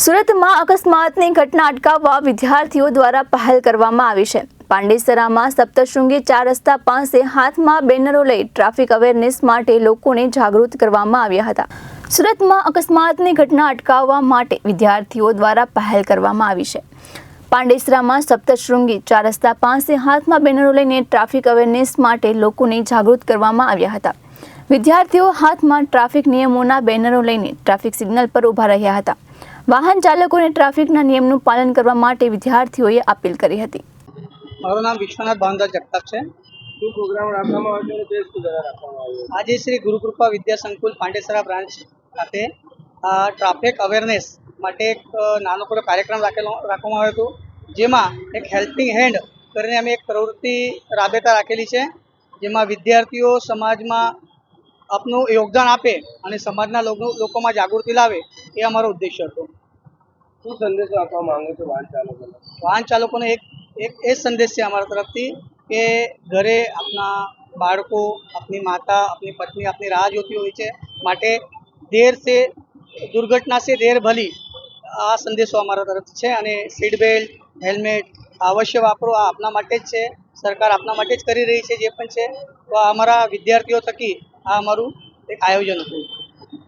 સુરતમાં અકસ્માતની ઘટના અટકાવવા વિદ્યાર્થીઓ દ્વારા પહેલ કરવામાં આવી છે. પાંડેસરામાં સપ્તશૃંગી ચાર રસ્તા પાસે હાથમાં બેનરો લઈ ટ્રાફિક અવેરનેસ માટે લોકોને જાગૃત કરવામાં આવ્યા હતા. સુરતમાં અકસ્માતની ઘટના અટકાવવા માટે વિદ્યાર્થીઓ દ્વારા પહેલ કરવામાં આવી છે. પાંડેસરામાં સપ્તશૃંગી ચાર રસ્તા પાસે હાથમાં બેનરો લઈને ટ્રાફિક અવેરનેસ માટે લોકોને જાગૃત કરવામાં આવ્યા હતા. વિદ્યાર્થીઓ હાથમાં ટ્રાફિક નિયમોના બેનરો લઈને ટ્રાફિક સિગ્નલ પર ઊભા રહ્યા હતા. વાહન ચાલકોને ટ્રાફિકના નિયમનું પાલન કરવા માટે વિદ્યાર્થીઓએ અપીલ કરી હતી. મારું નામ વિશ્વનાથ ભાવનદાસ જગતાપ છે. શું પ્રોગ્રામ રાખવામાં આવ્યો અને શું દ્વારા રાખવામાં આવ્યો આજે શ્રી ગુરુકૃપા વિદ્યા સંકુલ પાંડેસરા બ્રાન્ચ ખાતે આ ટ્રાફિક અવેરનેસ માટે એક નાનકડો કાર્યક્રમ રાખેલો રાખવામાં આવ્યો હતો. જેમાં એક હેલ્પિંગ હેન્ડ કરીને અમે એક પ્રવૃત્તિ રાબેતા રાખેલી છે. જેમાં વિદ્યાર્થીઓ સમાજમાં આપનું યોગદાન આપે અને સમાજના લોકો લોકોમાં જાગૃતિ લાવે એ અમારો ઉદ્દેશ્ય હતો. શું સંદેશો આપવા માંગો છો વાહન ચાલકોને? વાહન ચાલકોને એક એક એ સંદેશ છે અમારા તરફથી કે ઘરે આપના બાળકો, આપની માતા, આપની પત્ની, આપની રાહ જોતી હોય છે માટે દેર સે દુર્ઘટના સે દેર ભલી આ સંદેશો અમારા તરફથી છે અને સીટ બેલ્ટ હેલ્મેટ અવશ્ય વાપરો. આ આપના માટે જ છે. સરકાર આપના માટે જ કરી રહી છે જે પણ છે. તો અમારા વિદ્યાર્થીઓ થકી આ અમારું એક આયોજન હતું.